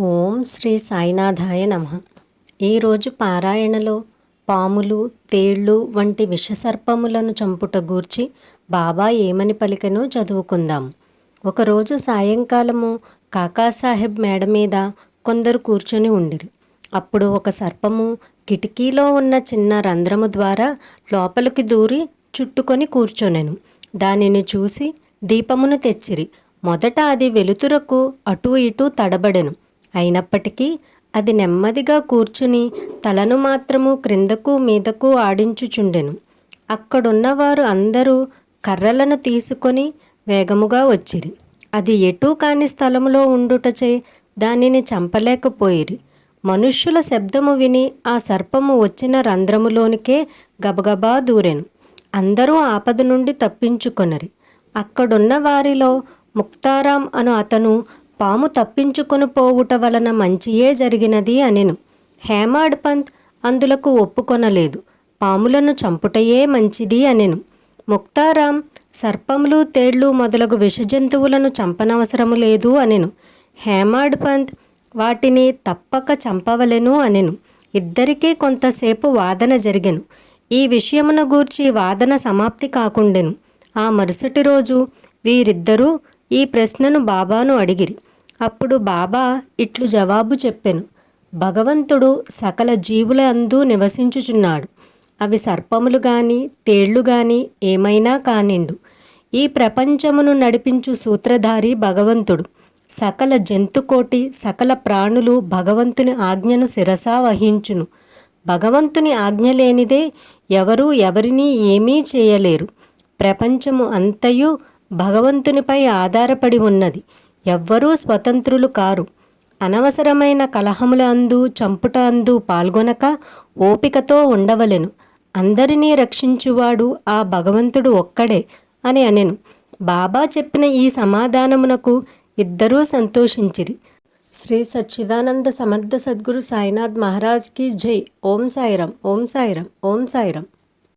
ఓం శ్రీ సాయినాథాయ నమ. ఈరోజు పారాయణలో పాములు తేళ్ళు వంటి విషసర్పములను చంపుట గూర్చి బాబా ఏమని పలికను చదువుకుందాం. ఒకరోజు సాయంకాలము కాకాసాహెబ్ మేడ మీద కొందరు కూర్చొని ఉండిరి. అప్పుడు ఒక సర్పము కిటికీలో ఉన్న చిన్న రంధ్రము ద్వారా లోపలికి దూరి చుట్టుకొని కూర్చొనెను. దానిని చూసి దీపమును తెచ్చిరి. మొదట అది వెలుతురకు అటూ ఇటూ తడబడెను. అయినప్పటికీ అది నెమ్మదిగా కూర్చుని తలను మాత్రము క్రిందకు మీదకు ఆడించుచుండెను. అక్కడున్నవారు అందరూ కర్రలను తీసుకొని వేగముగా వచ్చిరి. అది ఎటూ కాని స్థలములో ఉండుటచే దానిని చంపలేకపోయిరి. మనుష్యుల శబ్దము విని ఆ సర్పము వచ్చిన రంధ్రములోనికే గబగబా దూరెను. అందరూ ఆపద నుండి తప్పించుకొనరి. అక్కడున్న వారిలో ముక్తారాం అను అతను పాము తప్పించుకొని పోవుట వలన మంచియే జరిగినది అనెను. హేమాడ్ పంత్ అందులకు ఒప్పుకొనలేదు. పాములను చంపుటయే మంచిది అనెను. ముక్తారాం సర్పములు తేళ్ళు మొదలగు విషజంతువులను చంపనవసరము లేదు అనెను. హేమాడ్ పంత్ వాటిని తప్పక చంపవలెను అనెను. ఇద్దరికీ కొంతసేపు వాదన జరిగెను. ఈ విషయమున గూర్చి వాదన సమాప్తి కాకుండెను. ఆ మరుసటి రోజు వీరిద్దరూ ఈ ప్రశ్నను బాబాను అడిగిరి. అప్పుడు బాబా ఇట్లు జవాబు చెప్పెను. భగవంతుడు సకల జీవుల అందు నివసించుచున్నాడు. అవి సర్పములు గాని తేళ్ళు గాని ఏమైనా కానిండు. ఈ ప్రపంచమును నడిపించు సూత్రధారి భగవంతుడు. సకల జంతుకోటి సకల ప్రాణులు భగవంతుని ఆజ్ఞను శిరసా వహించును. భగవంతుని ఆజ్ఞ లేనిదే ఎవరూ ఎవరినీ ఏమీ చేయలేరు. ప్రపంచము అంతయు భగవంతునిపై ఆధారపడి ఉన్నది. ఎవ్వరూ స్వతంత్రులు కారు. అనవసరమైన కలహముల అందు చంపుట అందు పాల్గొనక ఓపికతో ఉండవలెను. అందరినీ రక్షించువాడు ఆ భగవంతుడు ఒక్కడే అని అనెను. బాబా చెప్పిన ఈ సమాధానమునకు ఇద్దరూ సంతోషించిరి. శ్రీ సచ్చిదానంద సమర్థ సద్గురు సాయినాథ్ మహారాజ్కి జై. ఓం సాయిరం ఓం సాయిరం ఓం సాయిరం